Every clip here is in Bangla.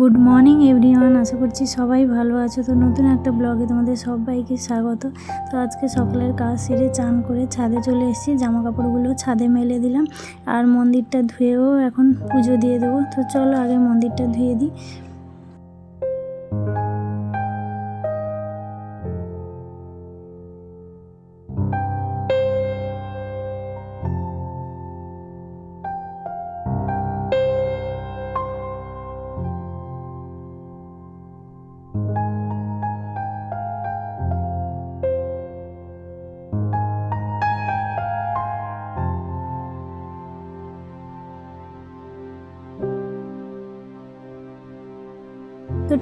গুড মর্নিং এভরিওয়ান, আশা করছি সবাই ভালো আছো। তো নতুন একটা ব্লগে তোমাদের সবাইকে স্বাগত। তো আজকে সকালের কাজ সেরে চান করে ছাদে চলে এসেছি জামা কাপড়গুলো ছাদে মেলে দিলাম। আর মন্দিরটা ধুয়েও এখন পুজো দিয়ে দেবো। তো চলো আগে মন্দিরটা ধুয়ে দিই।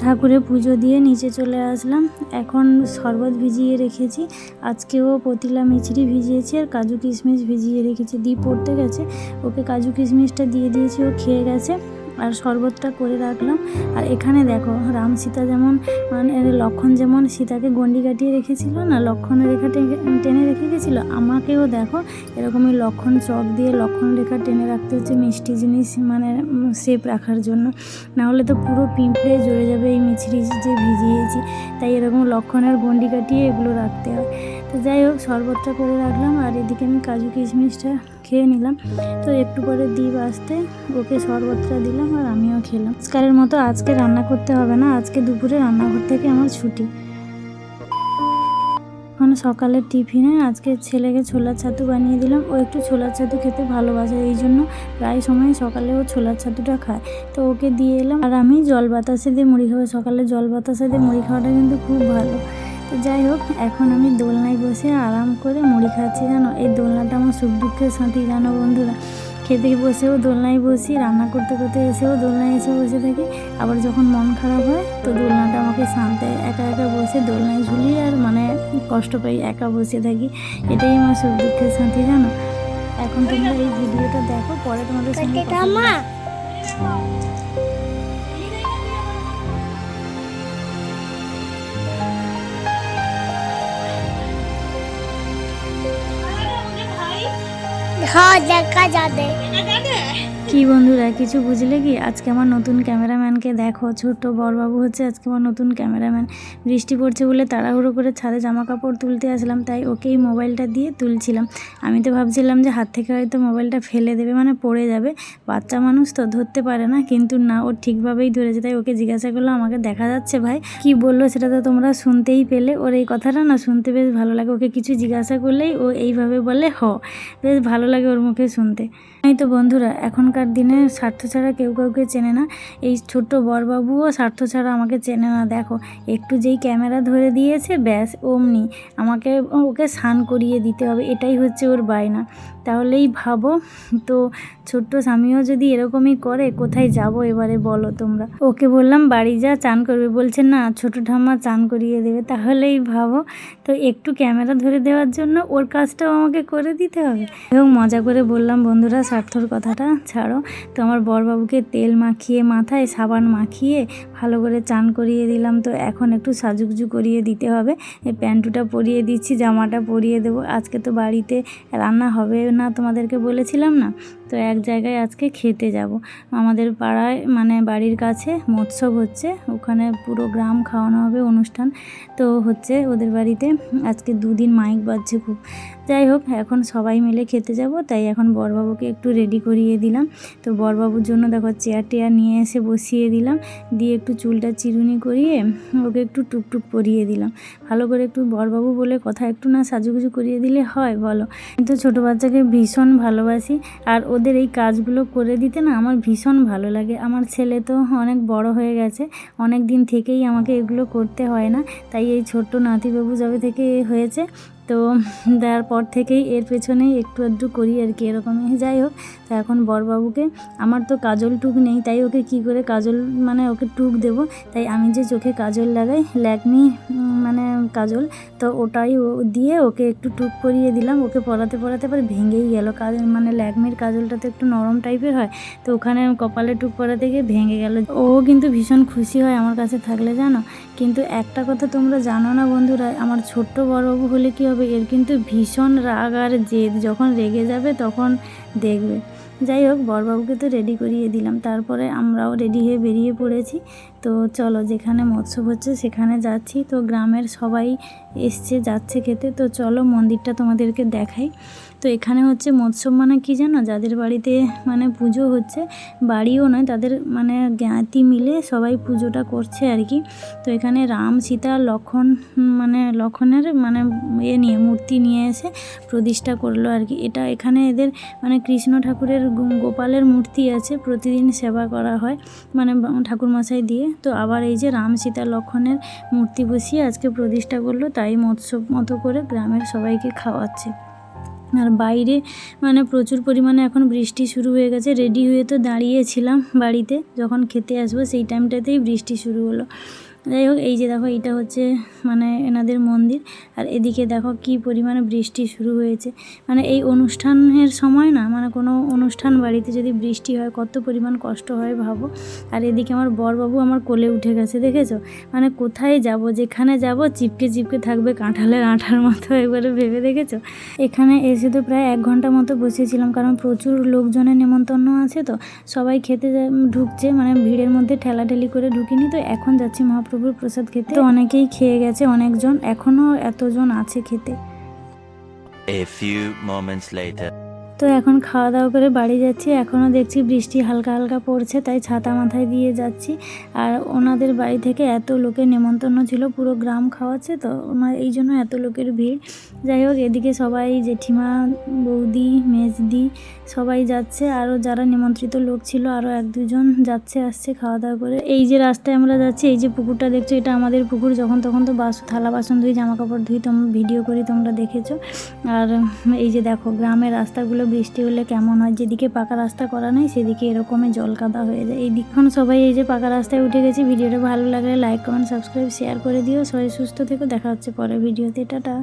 ঠাকুরের পুজো দিয়ে নিচে চলে আসলাম। এখন শরবত ভিজিয়ে রেখেছি। আজকেও পতিলা মিছরি ভিজিয়েছি আর কাজু কিশমিশ ভিজিয়ে রেখেছি। দিয়ে পড়তে গেছে। ওকে কাজু কিশমিশটা দিয়ে দিয়েছি, ও খেয়ে গেছে। আর শরবতটা করে রাখলাম। আর এখানে দেখো, রাম সীতা যেমন মানে লক্ষণ যেমন সীতাকে গন্ডি কাটিয়ে রেখেছিল না, লক্ষণ রেখা টেনে রেখে গেছিল, আমাকেও দেখো এরকমই লক্ষণ চক দিয়ে লক্ষণ রেখা টেনে রাখতে হচ্ছে মিষ্টি জিনিস মানে সেপ রাখার জন্য। না হলে তো পুরো পিঁপড়ে জড়ে যাবে, এই মিছরি যে ভিজিয়েছি, তাই এরকম লক্ষণের গন্ডি কাটিয়ে এগুলো রাখতে হয়। তো যাই হোক, শরবতটা করে রাখলাম, আর এদিকে আমি কাজু কিশমিশটা খেয়ে নিলাম। তো একটু পরে দ্বীপ আসতে ওকে শরবতটা দিলাম আর আমিও খেলাম। আজকালের মতো আজকে রান্না করতে হবে না, আজকে দুপুরে রান্নাঘর থেকে আমার ছুটি। এখন সকালের টিফিনে আজকে ছেলেকে ছোলার ছাতু বানিয়ে দিলাম। ও একটু ছোলার ছাতু খেতে ভালোবাসে, এই জন্য প্রায় সময় সকালে ও ছোলার ছাতুটা খায়। তো ওকে দিয়ে এলাম। আর আমি জল বাতাসে দিয়ে মুড়ি খাব। সকালে জল বাতাসে দিয়ে মুড়ি খাওয়াটা কিন্তু খুব ভালো। তো যাই হোক, এখন আমি দোলনায় বসে আরাম করে মুড়ি খাচ্ছি, জানো? এই দোলনাটা আমার সুখ দুঃখের সাথী, জানো বন্ধুরা? খেতে বসেও দোলনায় বসি, রান্না করতে করতে এসেও দোলনায় এসে বসে থাকি। আবার যখন মন খারাপ হয়, তো দোলনাটা আমাকে শান্ত একা একা বসে দোলনায় ঝুলি আর মানে কষ্ট পাই, একা বসে থাকি। এটাই আমার সুখ দুঃখের সাথী, জানো? এখন তোমরা এই ভিডিওটা দেখো, পরে তোমাদের সঙ্গে কথা বলব। हाँ দেখা যাবে কি বন্ধুরা, কিছু বুঝলে কি? আজকে আমার নতুন ক্যামেরাম্যানকে দেখো। ছোট্ট বড়বাবু হচ্ছে আজকে আমার নতুন ক্যামেরাম্যান। বৃষ্টি পড়ছে বলে তাড়াহুড়ো করে ছাদে জামা কাপড় তুলতে আসলাম, তাই ওকেই মোবাইলটা দিয়ে তুলছিলাম। আমি তো ভাবছিলাম যে হাত থেকে হয়তো মোবাইলটা ফেলে দেবে মানে পড়ে যাবে। বাচ্চা মানুষ তো ধরতে পারে না, কিন্তু না, ও ঠিকভাবেই ধরেছে, তাই ওকে জিজ্ঞাসা করল আমাকে দেখা যাচ্ছে ভাই? কি বলল সেটা তো তোমরা শুনতেই পেলে। ওর এই কথাটা না শুনতে বেশ ভালো লাগে, ওকে কিছু জিজ্ঞাসা করলেই ও এইভাবে বলে, হ। বেশ ভালো লাগে ওর মুখে শুনতে। এই তো বন্ধুরা, এখনকার দিনে স্বার্থ ছাড়া কেউ কাউকে চেনে না। এই ছোট্ট বরবাবুও স্বার্থ ছাড়া আমাকে চেনে না, দেখো। একটু যেই ক্যামেরা ধরে দিয়েছে, ব্যাস, অমনি। আমাকে, ওকে স্নান করিয়ে দিতে হবে, এটাই হচ্ছে ওর বায়না। তাহলেই ভাবো, তো ছোট্ট স্বামীও যদি এরকমই করে, কোথায় যাব এবারে বলো তোমরা? ওকে বললাম, বাড়ি যা, চান করবে। বলছে, না, ছোট ঠাম্মা চান করিয়ে দেবে। তাহলেই ভাবো। তো একটু ক্যামেরা ধরে দেওয়ার জন্য ওর কাজটাও আমাকে করে দিতে হবে। এবং মজা করে বললাম, বন্ধুরা, স্বার্থর কথাটা ছাড়ো। তো আমার বরবাবুকে তেল মাখিয়ে, মাথায় সাবান মাখিয়ে ভালো করে চান করিয়ে দিলাম। তো এখন একটু সাজুগুজু করিয়ে দিতে হবে। এই প্যান্টুটা পরিয়ে দিচ্ছি, জামাটা পরিয়ে দেবো। আজকে তো বাড়িতে রান্না হবে না তোমাদেরকে বলেছিলাম না? তো এক জায়গায় আজকে খেতে যাব। আমাদের পাড়ায় মানে বাড়ির কাছে মৎসব হচ্ছে, ওখানে পুরো গ্রাম খাওয়ানো হবে অনুষ্ঠান। তো হচ্ছে ওদের বাড়িতে আজকে দুদিন মাইক বাজছে খুব। যাই হোক, এখন সবাই মিলে খেতে যাব, তাই এখন বরবাবুকে একটু রেডি করিয়ে দিলাম। তো বরবাবুর জন্য দেখো চেয়ার টেয়ার নিয়ে এসে বসিয়ে দিলাম। দিয়ে একটু চুলটা চিরুনি করিয়ে ওকে একটু টুকটুক পরিয়ে দিলাম। ভালো করে একটু বরবাবু বলে কথা একটু না সাজুগুজু করিয়ে দিলে হয়, বলো। কিন্তু ছোটো বাচ্চাকে ভীষণ ভালোবাসি। আর ওদের এই কাজগুলো করে দিতে না আমার ভীষণ ভালো লাগে। আমার ছেলে তো অনেক বড় হয়ে গেছে, অনেক দিন থেকেই আমাকে এগুলো করতে হয় না। তাই এই ছোট্ট নাতিবাবু যবে থেকে হয়েছে তো দেওয়ার পর থেকেই এর পেছনেই একটু আধটু করি আর কি, এরকমই। যাই হোক, তো এখন বরবাবুকে, আমার তো কাজল টুক নেই, তাই ওকে কি করে কাজল মানে ওকে টুক দেব? তাই আমি যে চোখে কাজল লাগাই, ল্যাকমি মানে কাজল, তো ওটাই দিয়ে ওকে একটু টুক করিয়ে দিলাম। ওকে পরাতে পরাতে পরে ভেঙেই গেল। কাজল মানে ল্যাকমির কাজলটা তো একটু নরম টাইপের হয়, তো ওখানে কপালে টুক পরাতে গিয়ে ভেঙে গেল। ও কিন্তু ভীষণ খুশি হয় আমার কাছে থাকলে, জানো? কিন্তু একটা কথা তোমরা জানো না বন্ধুরা, আমার ছোট্ট বড়বাবু হলে কি হবে? এর কিন্তু ভীষণ রাগ আর জেদ। যখন রেগে যাবে, তখন দেখবে। যাই হোক, বরবাবুকে তো রেডি করিয়ে দিলাম। তারপরে আমরাও রেডি হয়ে বেরিয়ে পড়েছি। তো চলো যেখানে মৎস্য হচ্ছে সেখানে যাচ্ছি। তো গ্রামের সবাই এসছে, যাচ্ছে খেতে। তো চলো মন্দিরটা তোমাদেরকে দেখাই। তো এখানে হচ্ছে মৎস্য মানে কি জানো? যাদের বাড়িতে মানে পুজো হচ্ছে, বাড়িও নয়, তাদের মানে জ্ঞাতি মিলে সবাই পুজোটা করছে আর কি। তো এখানে রাম, সীতা, লক্ষণ মানে লক্ষণের মানে এ নিয়ে মূর্তি নিয়ে এসে প্রতিষ্ঠা করল আর কি। এটা এখানে এদের মানে কৃষ্ণ ঠাকুরের গোপালের মূর্তি আছে, প্রতিদিন সেবা করা হয়। মানে ঠাকুরমশাই দিয়ে তো আবার এই যে রাম সীতা লক্ষণের মূর্তি বসিয়ে আজকে প্রতিষ্ঠা করল, তাই মৎস্য মতো করে গ্রামের সবাইকে খাওয়াচ্ছে। আর বাইরে মানে প্রচুর পরিমাণে এখন বৃষ্টি শুরু হয়ে গেছে। রেডি হয়ে তো দাঁড়িয়েছিলাম বাড়িতে, যখন খেতে আসব সেই টাইমটাতেই বৃষ্টি শুরু হলো। যাই হোক, এই যে দেখো, এইটা হচ্ছে মানে এনাদের মন্দির। আর এদিকে দেখো কি পরিমাণে বৃষ্টি শুরু হয়েছে। মানে এই অনুষ্ঠানের সময় না মানে কোনো অনুষ্ঠান বাড়িতে যদি বৃষ্টি হয়, কত পরিমাণ কষ্ট হয় ভাবো। আর এদিকে আমার বরবাবু আমার কোলে উঠে গেছে, দেখেছ? মানে কোথায় যাব, যেখানে যাব, চিপকে চিপকে থাকবে কাঁঠালের আঠার মতো একবারে ভেবে, দেখেছ? এখানে এসে তো প্রায় এক ঘণ্টা মতো বসেছিলাম, কারণ প্রচুর লোকজনের নেমন্তন্ন আছে তো। সবাই খেতে ঢুকছে মানে ভিড়ের মধ্যে ঠেলাঠেলি করে ঢুকিনি, তো এখন যাচ্ছি মহাপ্রভুর প্রসাদ খেতে অনেকেই খেয়ে গেছে, অনেকজন, এখনও এতজন আছে খেতে A few moments later. তো এখন খাওয়া দাওয়া করে বাড়ি যাচ্ছি। এখনও দেখছি বৃষ্টি হালকা হালকা পড়ছে, তাই ছাতা মাথায় দিয়ে যাচ্ছি। আর ওনাদের বাড়ি থেকে এত লোকের নেমন্তন্ন ছিল, পুরো গ্রাম খাওয়াচ্ছে তো ওনার, এই জন্য এত লোকের ভিড়। যাই হোক, এদিকে সবাই জেঠিমা, বৌদি, মেজদি সবাই যাচ্ছে। আরও যারা নিমন্ত্রিত লোক ছিল, আরও এক দুজন যাচ্ছে, আসছে খাওয়া দাওয়া করে। এই যে রাস্তায় আমরা যাচ্ছি, এই যে পুকুরটা দেখছ, এটা আমাদের পুকুর। যখন তখন তো বাস থালা বাসন ধুই জামা কাপড় ধুই তোমরা ভিডিও করি, তোমরা দেখেছ। আর এই যে দেখো, গ্রামের রাস্তাগুলো বৃষ্টি হলে কেমন হয়? যেদিকে পাকা রাস্তা করা নেই, সেদিকে এরকমই জল কাদা হয়ে যায়। এই দিকক্ষণ সবাই এই যে পাকা রাস্তায় উঠে গেছে। ভিডিওটা ভালো লাগলে লাইক কমেন্ট সাবস্ক্রাইব শেয়ার করে দিও। সবাই সুস্থ থেকো। দেখা হচ্ছে পরের ভিডিওতে। টাটা।